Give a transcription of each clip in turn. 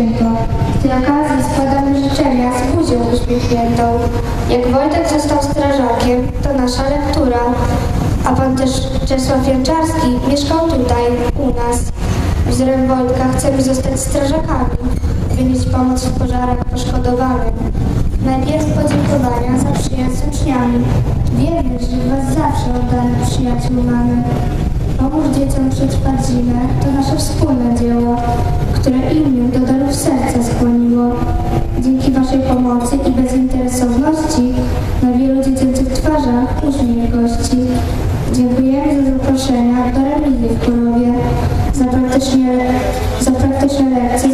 święto. Z tej okazji składamy życzenia z buzią uśmiechniętą. Jak Wojtek został strażakiem, to nasza lektura. A pan też Czesław Janczarski mieszkał tutaj, u nas. Wzorem Wojtka chcemy zostać strażakami, wynieść pomoc w pożarach poszkodowanym. Najpierw podziękowania za przyjaźń z uczniami. Wiemy, że was zawsze oddanych przyjaciół mamy. Pomóż dzieciom przetrwać zimę to nasze wspólne dzieło, Waszej pomocy i bezinteresowności na wielu dziecięcych twarzach uśmiech gości. Dziękujemy za zaproszenia do remizy w Kurowie, za praktyczne, za praktyczne lekcje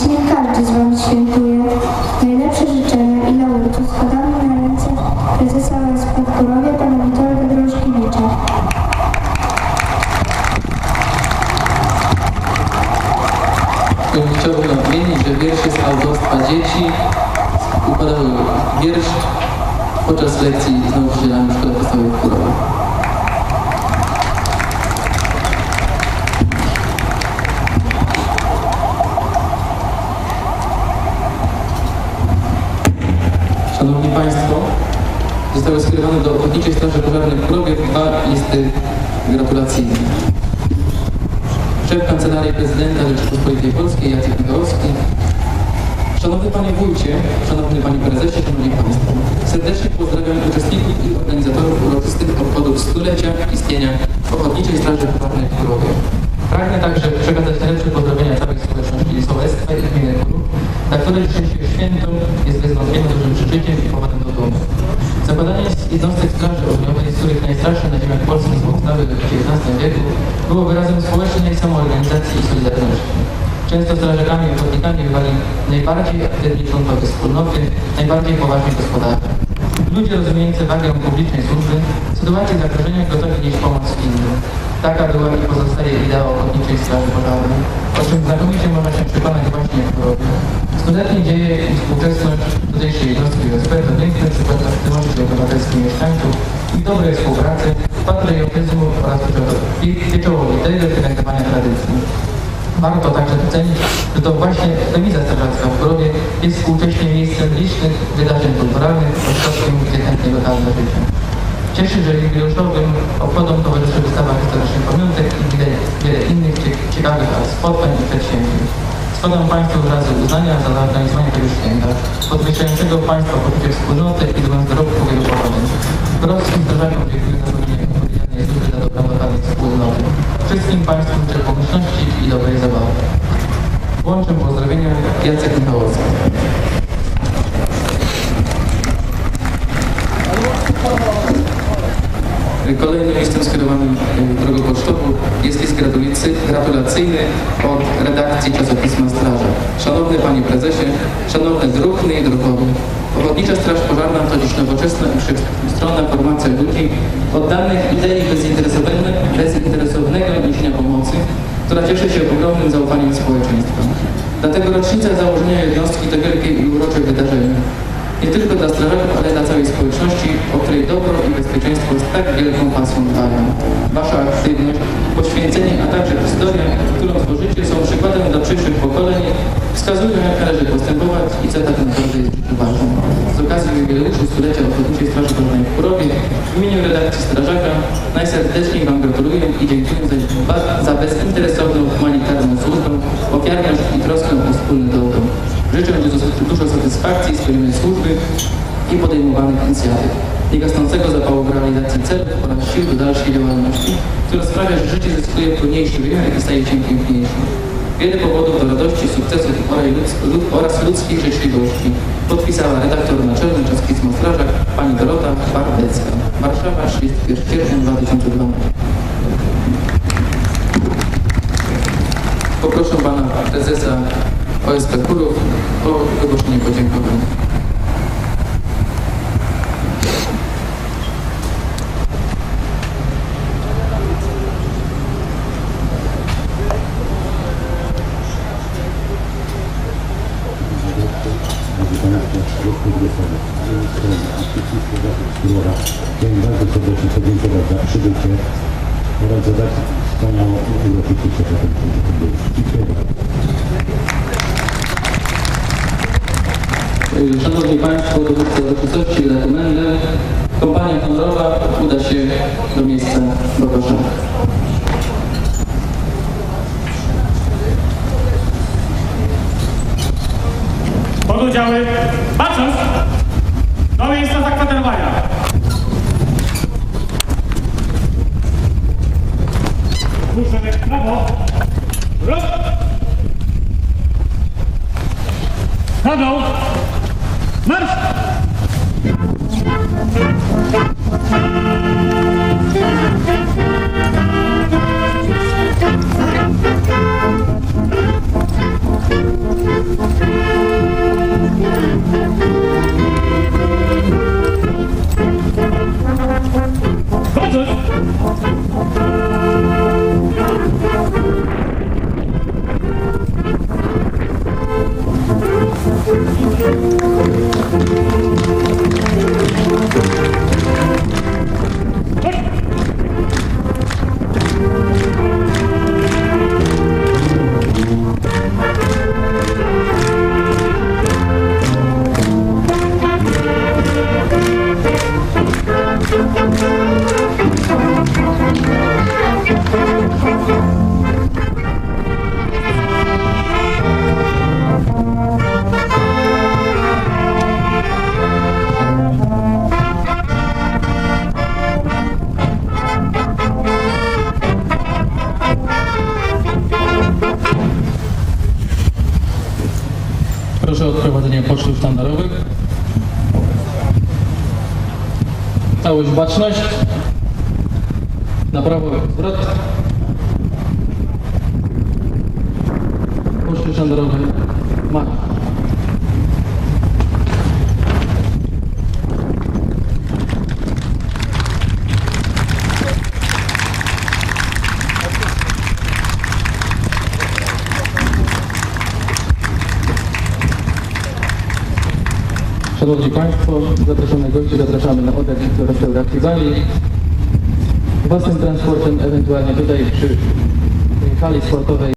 dziś niech każdy z Wami świętuje. Najlepsze życzenia i laury składamy na ręce prezesa Kurowie, pana Witolda Drożkiewicza. Chciałbym nadmienić, że wiersze z autorstwa dzieci układały wiersz podczas lekcji z nauczycielami Szkoły Podstawowej w Kurowie. Szanowni Państwo, zostały skierowane do Ochotniczej Straży Pożarnej w Kurowie dwa listy gratulacyjne. Szef Kancelarii Prezydenta Rzeczypospolitej Polskiej Jacek Michałowski. Szanowny Panie Wójcie, Szanowny Panie Prezesie, Szanowni Państwo, serdecznie pozdrawiam uczestników i organizatorów uroczystych obchodów stulecia istnienia Ochotniczej Straży Pożarnej w Kurowie. Pragnę także przekazać najlepsze pozdrowienia całej społeczności sołectwa i gminy Kurów, dla której dzisiejsze święto jest bez wątpienia dużym przeżyciem i powodem do domu. Zakładanie jednostek Straży Ogniowej, z których najstarsze na ziemiach polskich powstały w XIX wieku, było wyrazem społecznej samoorganizacji i solidarności. Często strażakami i ochotnikami bywali najbardziej aktywni członkowie wspólnoty, najbardziej poważni gospodarze. Ludzie rozumiejący wagę publicznej służby, w sytuacji zagrożenia gotowi nieść pomoc innym. Taka była i pozostaje idea Ochotniczej Straży Pożarnej, o czym znakomicie można się przekonać właśnie w Kurowie. Stuletnie dzieje i współczesność tutejszej jednostki OSP to piękny przykład aktywności obywatelskiej mieszkańców i dobrej współpracy, patriotyzmu oraz pieczołowitego pielęgnowania tradycji. Warto także docenić, że to właśnie remiza strażacka w Kurowie jest współcześnie miejscem licznych wydarzeń kulturalnych, ośrodkiem, gdzie chętnie lokalne życie. Cieszy, że jubileuszowym obchodom towarzyszy wystawa historycznych pamiątek i wiele, wiele innych cie- ciekawych spotkań i przedsięwzięć. Składam Państwu wyrazy uznania za zorganizowanie tego święta, podwyższającego Państwa poczucie wspólnoty i dług dorobku wielu pokoleń. Gorąckim strażakom dziękuję za pełnienie odpowiedzialnej służby dla dobra lokalnej wspólnoty. Wszystkim Państwu życzę pomyślności i dobrej zabawy. Łączę pozdrowienia Jacek Michałowski. Gratulacyjny od redakcji czasopisma Straża. Szanowny Panie Prezesie, Szanowny Druhny i Druhowy, Ochotnicza Straż Pożarna to dziś nowoczesna i wszechstronna formacja ludzi oddanych idei bezinteresownego niesienia pomocy, która cieszy się ogromnym zaufaniem społeczeństwa. Dlatego rocznica założenia jednostki to wielkie i urocze wydarzenie. Nie tylko dla strażaków, ale dla całej społeczności, o której dobro i bezpieczeństwo z tak wielką pasją dbają. Wasza aktywność, poświęcenie, a także historia, którą tworzycie, są przykładem dla przyszłych pokoleń, wskazują jak należy postępować i co tak naprawdę jest ważne. Z okazji jubileuszu stulecia Ochotniczej Straży Pożarnej w Kurowie w imieniu redakcji Strażaka najserdeczniej Wam gratuluję i dziękuję za, za bezinteresowną, humanitarną służbę, ofiarność i troskę o wspólne dobro. Życzę dużo, dużo satysfakcji z służby i podejmowanych inicjatyw, niegasnącego zapału w realizacji celów oraz sił do dalszej działalności, która sprawia, że życie zyskuje pełniejszy wymiar i staje się piękniejszym. Wiele powodów do radości, sukcesów oraz ludz- lud- oraz ludzkich życzliwości podpisała redaktor naczelny czasopisma Strażak pani Dorota Bardecka. Warszawa, 31 sierpnia 2012. Poproszę pana prezesa OSP Kurów o wygłoszenie podziękowań. Chciałem bardzo serdecznie za przybycie oraz za wspaniałą. Szanowni Państwo, dowódca uroczystości rekomendę. Kompania honorowa uda się do miejsca Bogosza. Pododdziały, patrząc do miejsca zakwaterowania. W prawo. Ruch. Na dół. Marsz! Proszę o odprowadzenie pocztów sztandarowych. Całość baczność. Na prawo zwrot. Poczty sztandarowe ma. Szanowni Państwo, zaproszone gości zapraszamy na obiad do restauracji Bali. Własnym transportem, ewentualnie tutaj przy hali sportowej